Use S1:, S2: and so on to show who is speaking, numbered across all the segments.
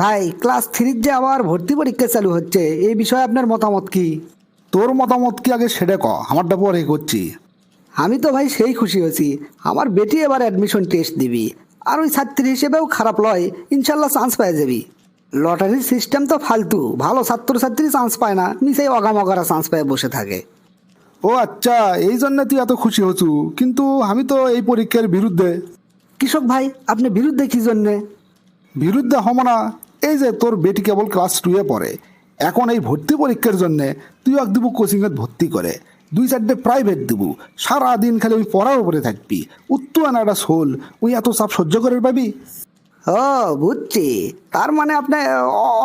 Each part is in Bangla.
S1: ভাই ক্লাস থ্রির যে আবার ভর্তি পরীক্ষা চালু হচ্ছে এই বিষয়ে আপনার মতামত কি?
S2: তোর মতামত কি আগে সেটা ক আমারটা পরে করছি।
S1: আমি তো ভাই সেই খুশি হয়েছি। আমার বেটি এবার অ্যাডমিশন টেস্ট দিবি আর ওই ছাত্রী হিসেবেও খারাপ লয় ইনশাল্লাহ চান্স পেয়ে যাবি। লটারির সিস্টেম তো ফালতু ভালো ছাত্রছাত্রী চান্স পায় না নিচেই অগামগারা চান্স পেয়ে বসে থাকে।
S2: ও আচ্ছা এই জন্য তুই এত খুশি হচ্ছু কিন্তু আমি তো এই পরীক্ষার বিরুদ্ধে।
S1: কৃষক ভাই আপনি বিরুদ্ধে কি জন্যে?
S2: বিরুদ্ধে হব না এই যে তোর বেটি কেবল ক্লাস টুয়ে পড়ে এখন এই ভর্তি পরীক্ষার জন্যে তুই এক দিব কোচিংয়ে ভর্তি করে দুই চারটে প্রাইভেট দিব সারাদিন খালি ওই পড়ার উপরে থাকবি উত্তু আনাটা শোল ওই এত চাপ সহ্য করে পাবি?
S1: ও বুঝছি। তার মানে আপনি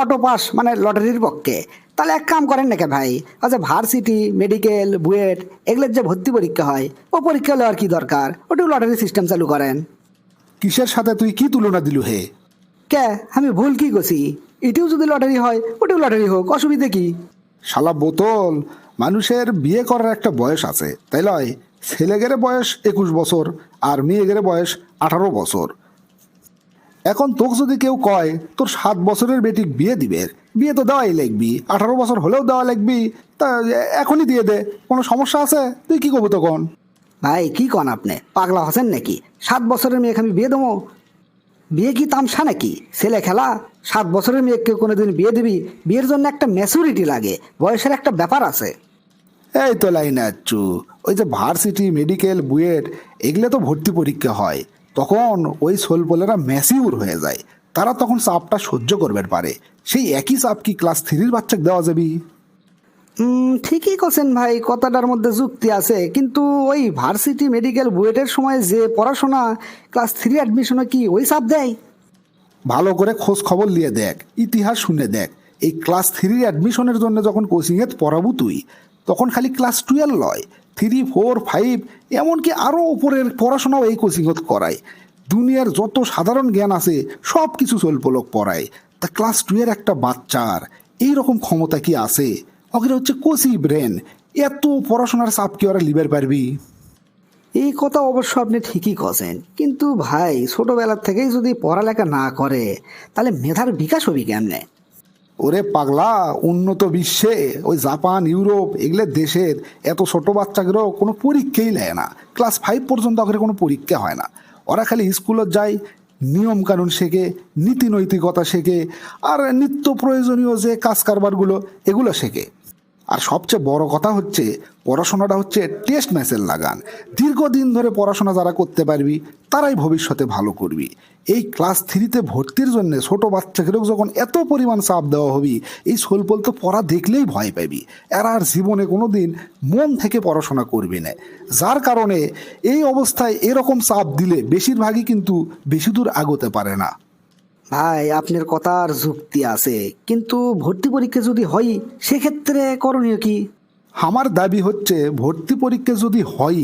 S1: অটো পাস মানে লটারির পক্ষে। তাহলে এক কাম করেন নাকি ভাই? আচ্ছা ভার্সিটি মেডিকেল বুয়েট এগুলোর যে ভর্তি পরীক্ষা হয় ও পরীক্ষা নেওয়ার কি দরকার? ওটাও লটারি সিস্টেম চালু করেন।
S2: কিসের সাথে তুই কি তুলনা দিলু হে?
S1: কে? আমি ভুল কি করছি? এটিও যদি লটারি হয় ওটাও লটারি হোক অসুবিধে কি?
S2: শালা বোতল মানুষের বিয়ে করার একটা বয়স আছে তাই লয়? ছেলেগেরে বয়স একুশ বছর আর মেয়েগেরে বয়স আঠারো বছর। এখন তোকে যদি কেউ কয় তোর সাত বছরের বেটি বিয়ে দিবে বিয়ে তো দেওয়াই লাগবি আঠারো বছর হলেও দেওয়া লাগবি তা এখনই দিয়ে দে কোনো সমস্যা আছে? তুই কি করব তখন?
S1: ভাই কি কন আপনি? পাগলা হসেন নাকি? সাত বছরের মেয়েকে আমি বিয়ে দেবো? বিয়ে কি তামসা নাকি? ছেলে খেলা, সাত বছরের মেয়েকে কোনোদিন বিয়ে দিবি? বিয়ের জন্য একটা ম্যাচুরিটি লাগে, বয়সের একটা ব্যাপার আছে।
S2: এই তো লাইনে আচ্ছু, ওই যে ভার্সিটি মেডিকেল বুয়েট, এগুলো তো ভর্তি পরীক্ষা হয়। তখন ওই সোলপোলেরা ম্যাসিউর হয়ে যায়। তারা তখন চাপটা সহ্য করবে পারে। সেই একই চাপ কি ক্লাস থ্রির বাচ্চাকে দেওয়া যাবি?
S1: ঠিকই করছেন ভাই, কথাটার মধ্যে যুক্তি আছে। কিন্তু ওই ভার্সিটি মেডিকেল বুয়েটের সময় যে পড়াশোনা, ক্লাস থ্রি অ্যাডমিশনে কি ওই চাপ দেয়?
S2: ভালো করে খোঁজ খবর নিয়ে দেখ, ইতিহাস শুনে দেখ। এই ক্লাস থ্রির অ্যাডমিশনের জন্য যখন কোচিংয়ে পড়াবো তুই, তখন খালি ক্লাস টুয়েলভ লয় থ্রি, ফোর, ফাইভ, এমনকি আরও উপরের পড়াশোনাও এই কোচিংত করায়। দুনিয়ার যত সাধারণ জ্ঞান আছে সব কিছু চলপলক পড়ায়। তা ক্লাস টুয়ের একটা বাচ্চার এই রকম ক্ষমতা কি আছে? ওকে হচ্ছে কোচি ব্রেন এত পড়াশোনার চাপ কি ওরা লিবার পারবি?
S1: এই কথা অবশ্য আপনি ঠিকই কছেন। কিন্তু ভাই ছোটবেলার থেকেই যদি পড়ালেখা না করে তাহলে মেধার বিকাশ হবে কেমনে?
S2: ওরে পাগলা উন্নত বিশ্বে ওই জাপান ইউরোপ এগুলো দেশের এত ছোট বাচ্চাদেরও কোনো পরীক্ষাই নেয় না। ক্লাস ফাইভ পর্যন্ত ওখানে কোনো পরীক্ষা হয় না। ওরা খালি স্কুলত যায় নিয়ম কানুন শেখে নীতি নৈতিকতা শেখে আর নিত্য প্রয়োজনীয় যে কাজ কারবারগুলো এগুলো শেখে। আর সবচেয়ে বড় কথা হচ্ছে, পড়াশোনাটা হচ্ছে টেস্ট ম্যাচের লাগান। দীর্ঘদিন ধরে পড়াশোনা যারা করতে পারবি, তারাই ভবিষ্যতে ভালো করবি। এই ক্লাস থ্রিতে ভর্তির জন্য ছোট বাচ্চাদেরও যখন এত পরিমাণ চাপ দেওয়া হবি, এই সোলপল তো পড়া দেখলেই ভয় পাবি। এরা আর জীবনে কোনো দিন মন থেকে পড়াশোনা করবি না। যার কারণে এই অবস্থায় এরকম চাপ দিলে বেশিরভাগই কিন্তু বেশি দূর আগোতে পারে না।
S1: ভাই, আপনার কথার যুক্তি আছে, কিন্তু ভর্তি পরীক্ষা যদি হয়, সেক্ষেত্রে করণীয় কি?
S2: আমার দাবি হচ্ছে, ভর্তি পরীক্ষা যদি হয়,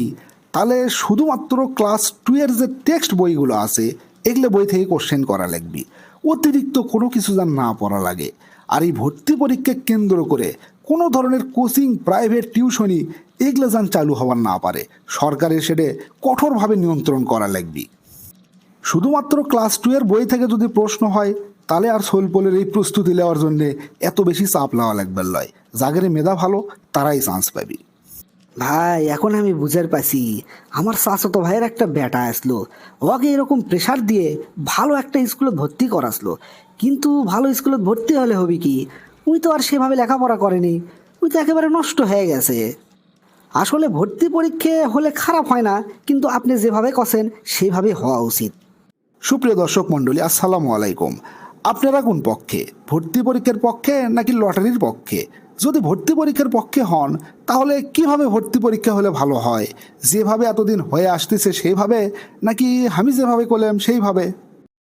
S2: তাহলে শুধুমাত্র ক্লাস টু এর যে টেক্সট বইগুলো আছে, এগুলো বই থেকে কোশ্চেন করা লাগবে। অতিরিক্ত কোনো কিছু যেন না পড়া লাগে। আর এই ভর্তি পরীক্ষা কেন্দ্র করে কোনো ধরনের কোচিং প্রাইভেট টিউশনি এগুলো যেন চালু হওয়ার না পারে। সরকারের সেটা কঠোরভাবে নিয়ন্ত্রণ করা লাগবে। শুধুমাত্র ক্লাস টু এর বই থেকে যদি প্রশ্ন হয়, তাহলে আর সোলপোলের এই প্রস্তুতি নেওয়ার জন্য এত বেশি চাপ নেওয়া লাগবে লয়। জাগেরে মেধা ভালো, তারাই চান্স পাবি।
S1: ভাই, এখন আমি বুঝার পাইছি। আমার চাচাতো ভাইয়ের একটা বেটা আসলো। ওকে এরকম প্রেশার দিয়ে ভালো একটা স্কুলে ভর্তি করাসলো। কিন্তু ভালো স্কুলে ভর্তি হলে হবে কি? উই তো আর সেভাবে লেখাপড়া করেনি। উই তো একেবারে নষ্ট হয়ে গেছে। আসলে ভর্তি পরীক্ষা হলে খারাপ হয় না, কিন্তু আপনি যেভাবে কছেন সেভাবে হওয়া উচিত।
S2: সুপ্রিয় দর্শক মণ্ডলী, আসসালামু আলাইকুম। আপনারা কোন পক্ষে? ভর্তি পরীক্ষার পক্ষে নাকি লটারির পক্ষে? যদি ভর্তি পরীক্ষার পক্ষে হন, তাহলে কীভাবে ভর্তি পরীক্ষা হলে ভালো হয়? যেভাবে এতদিন হয়ে আসতেছে সেইভাবে নাকি আমি যেভাবে করলাম সেইভাবে?